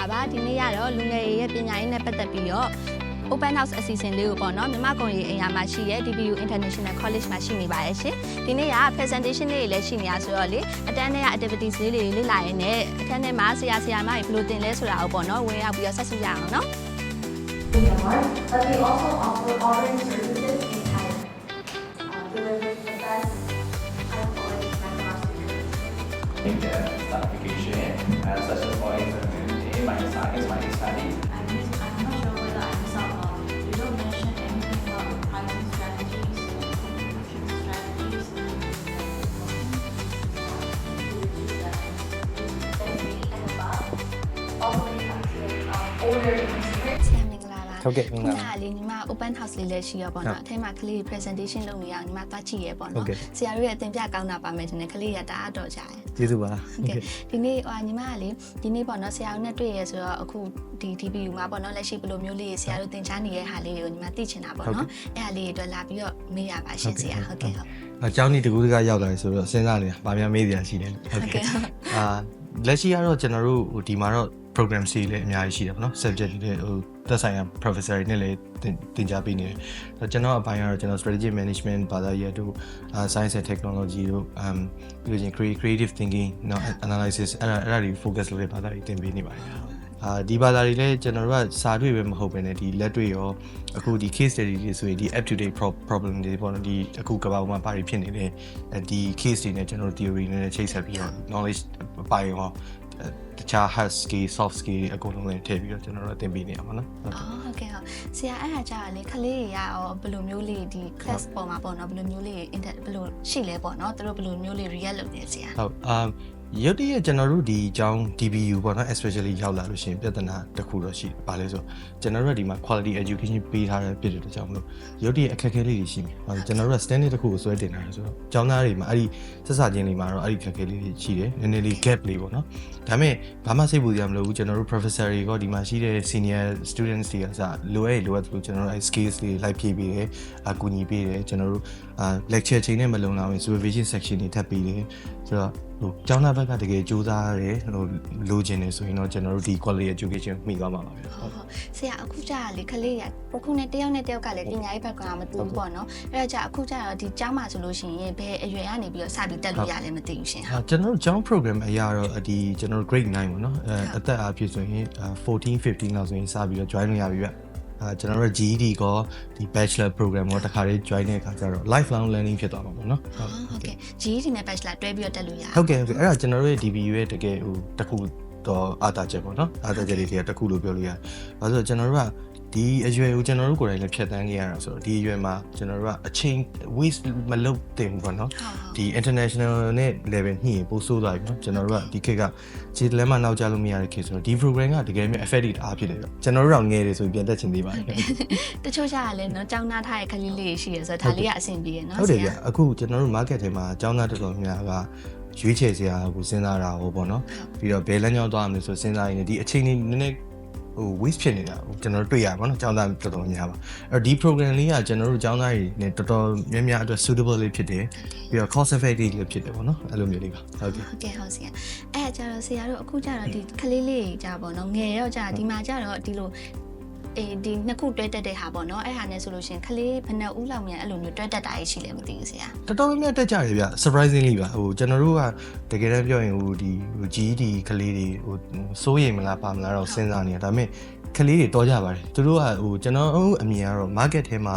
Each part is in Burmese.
လာပါဒီနေ့ကတော့လူငယ်တွေရဲ့ပညာရေးနဲ့ပတ်သက်ပြီးတော့ Open House အစီအစဉ်လေးကိုပေါ့နော်မြမကုံရီအင်ယာမှာရှိရဲ့ DBU International College မှာရှိနေပါတယ်ရှင်ဒီနေ့က presentation လေးတွေလည်းရှိနေရဆိုတော့လေအတန်းနဲ့ activities လေးတွေလေ့လာရင်းနဲ့အခန်းထဲမှာဆရာဆရာမတွေဘယ်လိုသင်လဲဆိုတာကိုပေါ့နော်ဝင်ရောက်ပြီးတော့ဆက်စုရအောင်နော် Myanmar, but we also offer ordering services in Thailand, uh, delivering the best high quality mathematics. link the application uh, such as minus r is minus. I'm just, I'm not sure whether I'm out. Uh, you don't mention anything about pricing strategies, All the way down to, older ဟုတ်ကဲ့မင်္ဂလာပါခုနကလေညီမ open house လေးလည်းရှိရပေါ့နော်အထဲမှာကလေး presentation လုပ်နေရအောင်ညီမသွားကြည့်ရပေါ့ဟုတ်နော်ကဲ့ဆရာတို့ရဲ့အသင်ပြကောင်းတာပါမယ်ဒီနေ့ကလေးရတအားတော်ကြတယ်ကျေးဇူးပါဟုတ်ကဲ့ဒီနေ့ဟိုညီမကလေဒီနေ့ပေါ့နော်ဆရာတို့နဲ့တွေ့ရဆိုတော့အခုဒီ DBU မှာပေါ့နော်လက်ရှိဘယ်လိုမျိုးလေးဆရာတို့သင်ကြားနေတဲ့ဟာလေးတွေကိုညီမသိချင်တာပေါ့နော်အဲ့ဟာလေးတွေအတွက်လာပြီးတော့မေးရပါရှင်ဆရာဟုတ်ကဲ့ဟုတ်အကြောင်းဒီတကူတကရောက်လာတယ်ဆိုတော့စဉ်းစားနေတာဗာများမေးစရာရှိတယ်ဟုတ်ကဲ့အာလက်ရှိကတော့ကျွန်တော်တို့ဟိုဒီမှာတော့ program စီလည်းအများကြီးရှိတယ်ပေါ့နော် subject တွေဟိုသက်ဆိုင်ရာ professor တွေနဲ့လည်းသင်သင်ကြားပေးနေတယ်ဆိုတော့ကျွန်တော်အပိုင်းကတော့ကျွန်တော် strategic management ဘာသာရပ်တို့အာ science and technology တို့ um ပြီးလို့ချင်း creative creative thinking နော် analysis အဲ့ဒါအဲ့ဒါတွေ focus လုပ်တဲ့ဘာသာတွေသင်ပေးနေပါတယ်အာဒီဘာသာတွေလည်းကျွန်တော်တို့ကစာတွေ့ပဲမဟုတ်ပဲねဒီလက်တွေ့ရောအခုဒီ case study တွေဆိုရင်ဒီ up to date pro- problem တွေပေါ့နော်ဒီအခုကမ္ဘာပေါ်မှာဘာတွေဖြစ်နေလဲအဲဒီ case တွေနဲ့ကျွန်တော်တို့ theory နဲ့ချိတ်ဆက်ပြီးတော့ knowledge ပိုင်းရောအဲ တခြား hard skill soft skill တွေအကုန်လုံးလည်းထည့်ပြီးတော့ကျွန်တော်တို့သင်ပေးနေရမှာနော်ဟုတ်ကဲ့အော်ဟုတ်ကဲ့ဟုတ်ဆရာအဲ့ဟာကြာလေခလေးတွေကရောဘယ်လိုမျိုးလေးဒီ class ပေါ်မှာပေါ့နော်ဘယ်လိုမျိုးလေး inter ဘယ်လိုရှိလဲပေါ့နော်သူတို့ဘယ်လိုမျိုးလေး react လုပ်နေဆရာဟုတ်အာ ရုတ်တရက်ကျွန်တော်တို့ဒီအကြောင်း DBU ပေါ့နော် especially ရောက်လာလို့ရှိရင်ပြဿနာတစ်ခုတော့ရှိတယ်။ဘာလဲဆိုကျွန်တော်တို့ကဒီမှာ quality education ပေးထားတဲ့ပြည်တဲ့ကြောင့်မလို့ရုတ်တရက်အခက်အခဲလေးတွေရှိနေ။ဟုတ်ကျွန်တော်တို့က standard တစ်ခုကိုဆွဲတင်ထားတယ်ဆိုတော့ကျောင်းသားတွေမှာအဲ့ဒီဆက်စချင်းလေးမှာတော့အဲ့ဒီအခက်အခဲလေးတွေရှိတယ်။နည်းနည်းလေး gap လေးပေါ့နော်။ဒါပေမဲ့ဘာမှစိတ်ပူစရာမလိုဘူးကျွန်တော်တို့ professor တွေကဒီမှာရှိတဲ့ senior students တွေကစလိုအပ်လိုအပ်သလိုကျွန်တော်တို့အဲ့ skills လေးလိုက်ဖြည့်ပေးတယ်။အကူညီပေးတယ်ကျွန်တော်တို့အာ lecture ချိန်နဲ့မလုံလောက်ရင် supervision section တွေထပ်ပေးတယ်ဆိုတော့ ဟိုကျောင်းသားဘက်ကတကယ်စူးစမ်းရတယ်ဟိုလိုချင်တယ်ဆိုရင်တော့ကျွန်တော်တို့ဒီ quality education မိသွားမှာပါပဲဟုတ်ဟုတ်ဆရာအခုကြာလေခလေးရအခုနဲ့တယောက်နဲ့တယောက်ကလည်းပညာရေး background မတူဘူးပေါ့နော်အဲ့ဒါကြာအခုကြာတော့ဒီကျောင်းမှာဆိုလို့ရှိရင်ဘယ်အရွယ်ကနေပြီးတော့စပြီးတက်လို့ရလဲမသိဘူးရှင်အာကျွန်တော်တို့ကျောင်း program အရာတော့ဒီကျွန်တော်တို့ grade 9ပေါ့နော်အဲအသက်အားဖြင့်ဆိုရင်14 15လောက်ဆိုရင်စပြီးတော့ join လုပ်ရပြီဗျ အာကျွန်တော်တို့ GED ကောဒီ bachelor program ကိုတခါလေး join တဲ့အခါကျတော့ lifelong learning ဖြစ်သွားမှာပေါ့နော်ဟုတ်ဟုတ်ကဲ့ GED နဲ့ bachelor တွဲပြီးတော့တက်လို့ရဟုတ်ကဲ့ဟုတ်ကဲ့အဲ့ဒါကျွန်တော်တို့ရဲ့ DBU ရဲ့တကယ်ဟိုတစ်ခုတော့အာသာချက်ပေါ့နော်အာသာချက်လေးတွေကတစ်ခုလို့ပြောလို့ရတယ်။ဘာလို့လဲဆိုတော့ကျွန်တော်တို့က ဒီအရွယ်ကိုကျွန်တော်တို့ကိုယ်တိုင်လည်းဖြတ်တန်းခဲ့ရတာဆိုတော့ဒီအရွယ်မှာကျွန်တော်တို့ကအချိန် waste မလုပ်သင့်ဘူးပေါ့နော်ဟုတ်ဟုတ်ဒီ international နဲ့ level ညှိရင်ပို့ဆိုးသွားပြီနော်ကျွန်တော်တို့ကဒီခေတ်ကခြေတလဲမှနောက်ကျလို့မရတဲ့ခေတ်ဆိုတော့ဒီ program ကတကယ်မျိုး effective အားဖြစ်တယ်ဗျကျွန်တော်တို့တော့ငယ်တယ်ဆိုရင်ပြန်တက်ချင်သေးပါတယ်တချို့ကြာလည်းနော်ကျောင်းသားထားရဲ့ခလေးလေးရှိရဆိုတော့ဒါလေးကအဆင်ပြေရနော်ဟုတ်တယ်ဗျအခုကျွန်တော်တို့ market ထဲမှာအကြောင်းသားတော်တော်များများကရွေးချယ်စရာကိုစဉ်းစားတာဟောပေါ့နော်ပြီးတော့ဘယ်လမ်းကြောင်းသွားမလဲဆိုစဉ်းစားရင်ဒီအချိန်လေးနည်းနည်း ဟို waste ဖြစ်နေတာဟိုကျွန်တော်တို့တွေ့ရပါတော့အကြောင်းသားတော်တော်များပါအဲ့တော့ဒီ program လေးကကျွန်တော်တို့အကြောင်းသားတွေနဲ့တော်တော်များများအတွက် suitable လေးဖြစ်တယ်ပြီးတော့ cost effective လေးဖြစ်တယ်ပေါ့နော်အဲ့လိုမျိုးလေးပါဟုတ်ကဲ့ဟုတ်ကဲ့ဟုတ်ဆရာအဲ့ဒါကြတော့ဆရာတို့အခုကြတော့ဒီခလေးလေးကြာပေါ့နော်ငယ်တော့ကြာဒီမှာကြတော့ဒီလို အေးဒီနှစ်ခုတွဲတက်တဲ့ဟာပေါ့နော်အဲ့ဟာနဲ့ဆိုလို့ရှရင်ခလေးဘယ်နှဦးလောက်မြန်အဲ့လိုမျိုးတွဲတက်တာရှိလဲမသိဘူးဆရာတော်တော်များများတက်ကြတယ်ဗျ surprisingly ပါဟိုကျွန်တော်တို့ကတကယ်တမ်းပြောရင်ဟိုဒီဟို GED ကလေးတွေဟိုစိုးရိမ်မလားပါမလားတော့စဉ်းစားနေတာဒါပေမဲ့ကလေးတွေတော်ကြပါတယ်သူတို့ကဟိုကျွန်တော်အမြင်ကတော့ market ထဲမှာ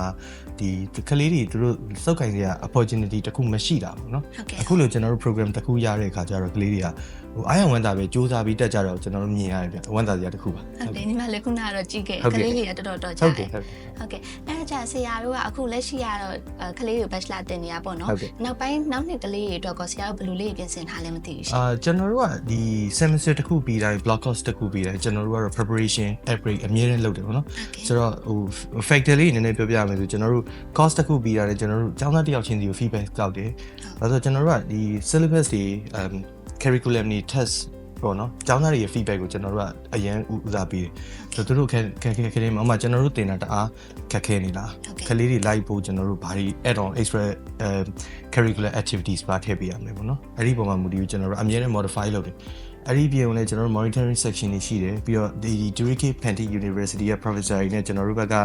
ဒီကလေးတွေသူတို့စောက်ကင်စရာ opportunity တခုမရှိတာပေါ့နော်ဟုတ်ကဲ့အခုလိုကျွန်တော်တို့ program တစ်ခုရတဲ့အခါကျတော့ကလေးတွေက ဟိုအားရဝန်တာပဲစူးစမ်းပြီးတက်ကြတော့ကျွန်တော်တို့မြင်ရတယ်ဗျဝန်တာစရာတစ်ခုပါဟုတ်တယ်ညီမလည်းခုနကတော့ကြည့်ခဲ့ဟုတ်ခကဲ့လေးလေးကတော်တော်တော်ကြာဟုတ်တတယ်ယ်ဟုတ်တယ်ဟုတ်ကဲ့အဲ့ဒါကြာဆရာတို့ကအခုလက်ရှိရတော့ခလေးကို bachelor တင်နေရပေါ့နော်ဟုတ်ကဲ့နောက်ပိုင်းနောက်နှစ်ကလေးတွေအတွက်ကောဆရာတို့ဘယ်လိုလေးပြင်ဆင်ထားလဲမသိဘူးရှင်အာကျွန်တော်တို့ကဒီ semester တစ်ခုပြီးတိုင်း block course တစ်ခုပြီးတိုင်းကျွန်တော်တို့ကတော့ preparation upgrade အမြဲတမ်းလုပ်တယ်ပေါ့နော်ဟုတ်ကဲ့ဆိုတော့ဟို factor လေးနည်းနည်းပြောပြရမယ်ဆိုကျွန်တော်တို့ course တစ်ခုပြီးတာလည်းကျွန်တော်တို့ကျောင်းသားတစ်ယောက်ချင်းစီကို feedback ကောက်တယ်။ဒါဆိုကျွန်တော်တို့ကဒီ syllabus တွေ um curriculum တွေ test ပေါ့နော်ကျောင်းသားတွေရဲ့ feedback ကိုကျွန်တော်တို့ကအရန်ဦးစားပေးတယ်။ဆိုတော့သူတို့ခက်ခက်ခဲခဲလေးမှာဥပမာကျွန်တော်တို့တင်တာတအားခက်ခဲနေလားဟုတ်ကဲ့ကလေးတွေ like ဖို့ကျွန်တော်တို့ဘာတွေ add on extra um curricular activities ပါထည့်ပေးရမယ်ပေါ့နော်။အဲ့ဒီပုံမှာမူတည်ပြီးကျွန်တော်တို့အမြဲတမ်း modify လုပ်တယ်။အဲ့ဒီပြင်ကိုလည်းကျွန်တော်တို့ monitoring section တွေရှိတယ်ပြီးတော့ဒီ Durike Panty University ရဲ့ professor တွေနဲ့ကျွန်တော်တို့ဘက်က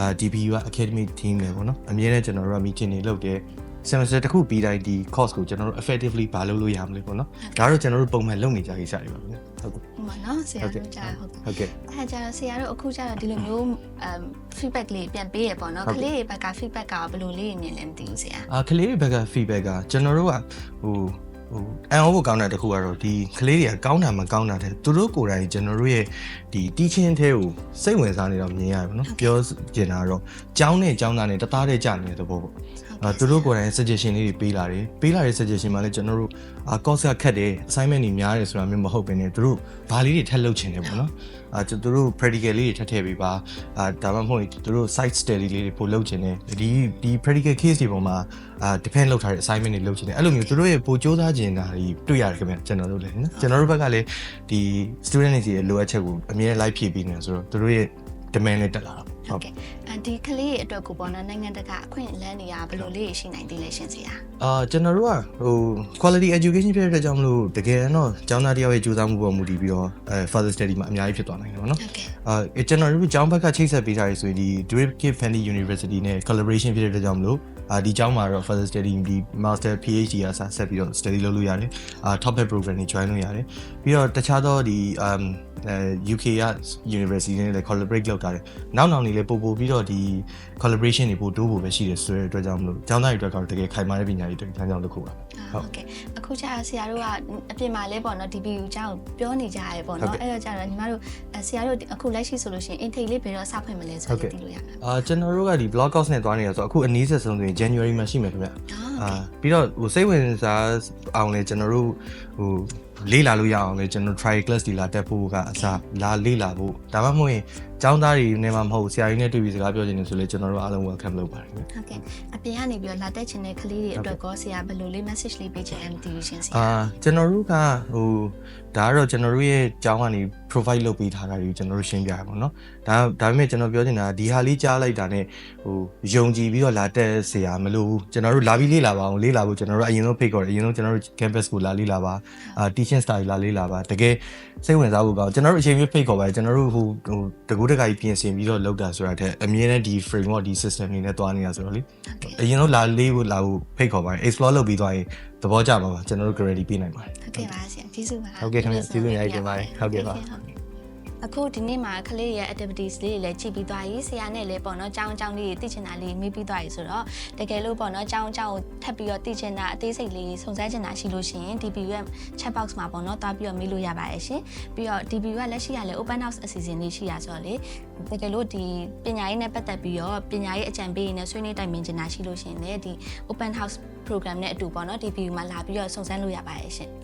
အာ DPU က academic team တွေပေါ့နော်အမြဲတမ်းကျွန်တော်တို့က meeting တွေလုပ်တယ် semester တစ်ခုပြီးတိုင်းဒီ course ကိုကျွန်တော်တို့ effectively ဘာလုပ်လို့ရမလဲပေါ့နော်ဒါတော့ကျွန်တော်တို့ပုံမှန်လုပ်နေကြကိစ္စတွေပါဗျာဟုတ်ကဲ့ဟုတ်ပါနော်ဆရာတို့ကြာဟုတ်ကဲ့ဟုတ်ကဲ့အဲကြတော့ဆရာတို့အခုကျတော့ဒီလိုမျိုးအမ် feedback လေးပြန်ပေးရပေါ့နော်ဟုတ်ကကဲ့လေးတွေဘက်က feedback ကဘယ်လိုလေးမြင်လဲမသိဘူးဆရာအာကလေးတွေဘက်က feedback ကကျွန်တော်တို့ကဟိုဟိုအန်အောဖို့ကောင်းတဲ့တစ်ခုကတော့ဒီကလေးတွေကကောင်းတာမကောင်းတာတဲ့သူတို့ကိုယ်တိုင်ကျွန်တော်တို့ရဲ့ဒီ teaching ထဲကိုစိတ်ဝင်စားနေတော့မြင်ရတယ်ပေါ့နော်ပြောကျင်တာကတော့ကျောင်းနဲ့ကျောင်းသားနဲ့တသားတည်းကြာနေတဲ့သဘောပေါ့အာ သူတို့ကိုယ်တိုင် suggestion လေးတွေပေးလာတယ်ပေးလာတဲ့ suggestion မှာလည်းကျွန်တော်တို့အာ course ကခက်တယ် assignment တွေများတယ်ဆိုတာမျိုးမဟုတ်ဘဲနဲ့သူတို့ဘာလေးတွေထပ်လုပ်ချင်တယ်ပေါ့နော်အာသူတို့ practical လေးတွေထပ်ထည့်ပေးပါအာဒါမှမဟုတ်သူတို့ site study လေးတွေပို့လုပ်ချင်တယ်ဒီဒီ practical case တွေပေါ်မှာအာ depend လုပ်ထားတဲ့ assignment တွေလုပ်ချင်တယ်အဲ့လိုမျိုးသူတို့ရဲ့ပိုစ조사ချင်တာတွေတွေ့ရတယ်ခင်ဗျကျွန်တော်တို့လည်းနော်ကျွန်တော်တို့ဘက်ကလည်းဒီ student တွေရဲ့လိုအပ်ချက်ကိုအမြဲတမ်း live ဖြည့်ပေးနေတယ်ဆိုတော့သူတို့ရဲ့ demand လည်းတက်လာတာပေါ့ဟုတ်ကဲ့အဲဒီကလေးတွေအတွက်ကိုပေါ့နော်နိုင်ငံတကာအခွင့်အလမ်းတွေကဘယ်လိုလေးရှိနိုင်သေးလဲရှင်ဆရာအာကျွန်တော်တို့ကဟို quality education ဖြစ်တဲ့အတွက်ကြောင့်မလို့တကယ်တော့ကျောင်းသားတယောက်ရဲ့ကြိုးစားမှုပေါ်မူတည်ပြီးတော့အဲ further study မှာအများကြီးဖြစ်သွားနိုင်တယ်ပေါ့နော်ဟုတ်ကဲ့အာကျွန်တော်တို့ကျောင်းဘက်ကချိတ်ဆက်ပေးထားရဆိုရင်ဒီ Derivative Fanny University နဲ့ collaboration ဖြစ်တဲ့အတွက်ကြောင့်မလို့ အာဒီကျောင်းမှာတော့ further study ဒီ master PhD အစားဆက်ပြီးတော့ study လုပ်လို့ရတယ်အာ topic program တွေ join လုပ်ရတယ်ပြီးတော့တခြားသောဒီ um အဲ UK က university နဲ့လည်း collaborate လုပ်ထားတယ်နောက်နောက်နေလည်းပို့ပို့ပြီးတော့ဒီ collaboration တွေပို့တိုးဖို့ပဲရှိတယ်ဆိုတဲ့အတွက်ကြောင့်မလို့ကျောင်းသားတွေအတွက်ကတော့တကယ်ခိုင်မာတဲ့ပညာရေးတွေတန်းကြောင်းတစ်ခုပါအာဟုတ်ကဲ့အခုကျတော့ဆရာတို့ကအပြင်မှာလဲပေါ့နော် DPU အကြောင်းပြောနေကြရဲပေါ့ဟုတ်နော်ကဲ့အဲ့တော့ကျတော့ညီမတို့အဲဆရာတို့အခုလက်ရှိဆိုလို့ရှိရင် intake လေးဘယ်တော့စဖွင့်မလဲဆိုဟုတ်တော့ကဲ့သိလို့ရမှာအာကျွန်တော်တို့ကဒီ blog course နဲ့တွားနေတာဆိုတော့အခုအနည်းဆက်ဆုံးဆိုရင် January မှာရှိမယ်ခင်ဗျအာအာပြီးတော့ဟိုစိတ်ဝင်စားအောင်လဲကျွန်တော်တို့ဟိုလေ့လာလို့ရအောင်လဲကျွန်တော် try class ဒီလာတက်ဖို့ကအစားလာလေ့လာဖို့ဒါမှမဟုတ်ရင်ကျောင်းသားတွေနဲ့မှမဟုတ်ဆရာကြီးနဲ့တွေ့ပြီးစကားပြောချင်တယ်ဆိုလဲကျွန်တော်တို့အားလုံး welcome လုပ်ပါတယ်ခင်ဗျဟုတ်ကဲ့အပြင်ကနေပြီးတော့လာတက်ချင်တဲ့ကလေးတွေအတွက်ကောဆရာဘယ်လိုလေး message လေးပေးချင်လဲမသိဘူးရှင်ဆရာအာကျွန်တော်တို့ကဟိုဒါကတော့ကျွန်တော်တို့ရဲ့ကျောင်းကနေ provide လုပ်ပေးထားတာတွေကိုကျွန်တော်တို့ရှင်းပြရပါတော့။ဒါဒါပေမဲ့ကျွန်တော်ပြောချင်တာကဒီဟာလေးကြားလိုက်တာနဲ့ဟိုယုံကြည်ပြီးတော့လာတက်เสียမလို့ဘူးကျွန်တော်တို့လာပြီးလေ့လာပါအောင်လေ့လာဖို့ကျွန်တော်တို့အရင်ဆုံးဖိတ်ခေါ်တယ်အရင်ဆုံးကျွန်တော်တို့ campus ကိုလာလေ့လာပါအာ teaching style လာလေ့လာပါတကယ်စိတ်ဝင်စားဖို့ကောင်းကျွန်တော်တို့အချိန်ပြဖိတ်ခေါ်ပါတယ်ကျွန်တော်တို့ဟိုဟိုတကူတကကြီးပြင်ဆင်ပြီးတော့လုပ်တာဆိုတာထက်အမြဲတမ်းဒီ framework ဒီ system တွေနဲ့တွားနေတာဆိုတော့လေ ဟုတ်ကဲ့ အရင်ဆုံးလာလေးကိုလာဖို့ဖိတ်ခေါ်ပါတယ် explore လုပ်ပြီးသွားရင်သဘောကျပါပါကျွန်တော်တို့ guarantee ပေးနိုင်ပါတယ် ဟုတ်ကဲ့ပါဆရာကျေးဇူးပါ ဟုတ်ကဲ့ခင်ဗျကျေးဇူးအများကြီးတင်ပါတယ်ဟုတ်ကဲ့ပါ အခုဒီနေ့မှာကလေးရဲ့ activities လေးတွေလည်းကြည့်ပြီးသွားပြီဆရာနဲ့လည်းပေါ့နော်ကြောင်းကြောင်းလေးတွေသိချင်တာလေးမေးပြီးသွားပြီဆိုတော့တကယ်လို့ပေါ့နော်ကြောင်းကြောင်းကိုထပ်ပြီးတော့သိချင်တာအသေးစိတ်လေးစုံစမ်းချင်တာရှိလို့ရှိရင် DPU ရဲ့ chat box မှာပေါ့နော်တွားပြီးတော့မေးလို့ရပါတယ်ရှင်ပြီးတော့ DPU ကလက်ရှိရလဲ open house အစီအစဉ်လေးရှိရဆိုတော့လေတကယ်လို့ဒီပညာရေးနဲ့ပတ်သက်ပြီးတော့ပညာရေးအကြံပေးရင်းနဲ့ဆွေးနွေးတိုင်ပင်ချင်တာရှိလို့ရှိရင်လည်းဒီ open house program နဲ့အတူပေါ့နော် DPU မှာလာပြီးတော့စုံစမ်းလို့ရပါတယ်ရှင်ဟုတ်